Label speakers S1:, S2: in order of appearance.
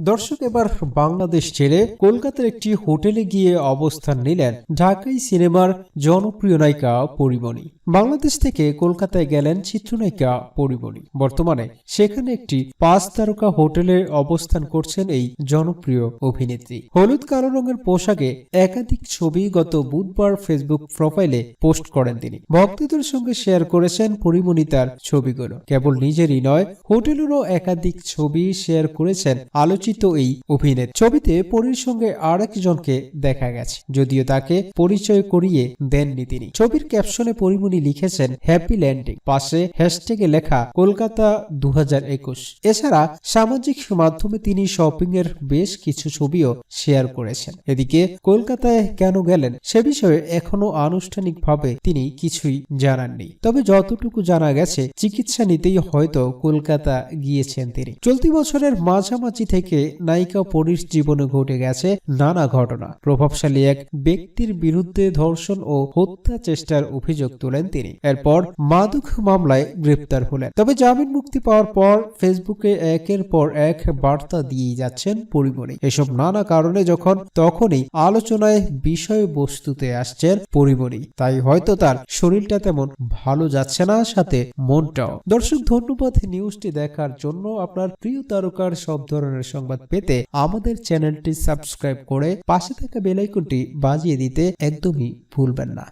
S1: দর্শক এবার বাংলাদেশ ছেড়ে কলকাতার একটি হোটেলে গিয়ে অবস্থান নিলেন ঢাকাই সিনেমার জনপ্রিয় নায়িকা পরিমণি। বাংলাদেশ থেকে কলকাতায় গেলেন চিত্রনায়িকা পরিমণি। বর্তমানে সেখানে একটি পাঁচ তারকা হোটেলে অবস্থান করছেন এই জনপ্রিয় অভিনেত্রী। হলুদ, কালো রঙের পোশাকে একাধিক ছবি গত বুধবার ফেসবুক প্রোফাইলে পোস্ট করেন তিনি। ভক্তদের সঙ্গে শেয়ার করেছেন পরিমণি তার ছবিগুলো। কেবল নিজেরই নয়, হোটেলেরও একাধিক ছবি শেয়ার করেছেন আলোচিত এই অভিনেত্রী। ছবিতে পরীর সঙ্গে আরেকজনকে দেখা গেছে, যদিও তাকে পরিচয় করিয়ে দেননি তিনি। ছবির ক্যাপশনে পরিমণি লিখেছেন হ্যাপি ল্যান্ডিং পাশে হ্যাশট্যাগে লেখা, কলকাতা দু হাজার একুশ। এছাড়া সামাজিক মাধ্যমে তিনি শপিং এর বেশ কিছু ছবিও শেয়ার করেছেন। এদিকে, কলকাতায় কেন গেলেন? সে বিষয়ে এখনও আনুষ্ঠানিকভাবে তিনি কিছুই জানাননি। তবে যতটুকু জানা গেছে, চিকিৎসা নিতেই হয়তো কলকাতা গিয়েছেন তিনি। চলতি বছরের মাঝামাঝি থেকে নায়িকা পরির জীবনে ঘটে গেছে নানা ঘটনা। প্রভাবশালী এক ব্যক্তির বিরুদ্ধে ধর্ষণ ও হত্যা চেষ্টার অভিযোগ তোলেন তিনি। এরপর মাদক মামলায় গ্রেপ্তার হলেন। তবে জামিন মুক্তি পাওয়ার পর ফেসবুকে একের পর এক বার্তা দিয়ে যাচ্ছেন পরিমণি। এসব নানা কারণে যখন তখনই আলোচনায় বিষয়বস্তুতে আসছেন পরিমণি। তাই হয়তো তার শরীরটা তেমন ভালো যাচ্ছে না, সাথে মনটাও। দর্শক, ধন্যবাদ নিউজটি দেখার জন্য আপনার প্রিয় তারকার সব ধরনের সংবাদ পেতে আমাদের চ্যানেলটি সাবস্ক্রাইব করে পাশে থাকা বেলাইকনটি বাজিয়ে দিতে একদমই ভুলবেন না।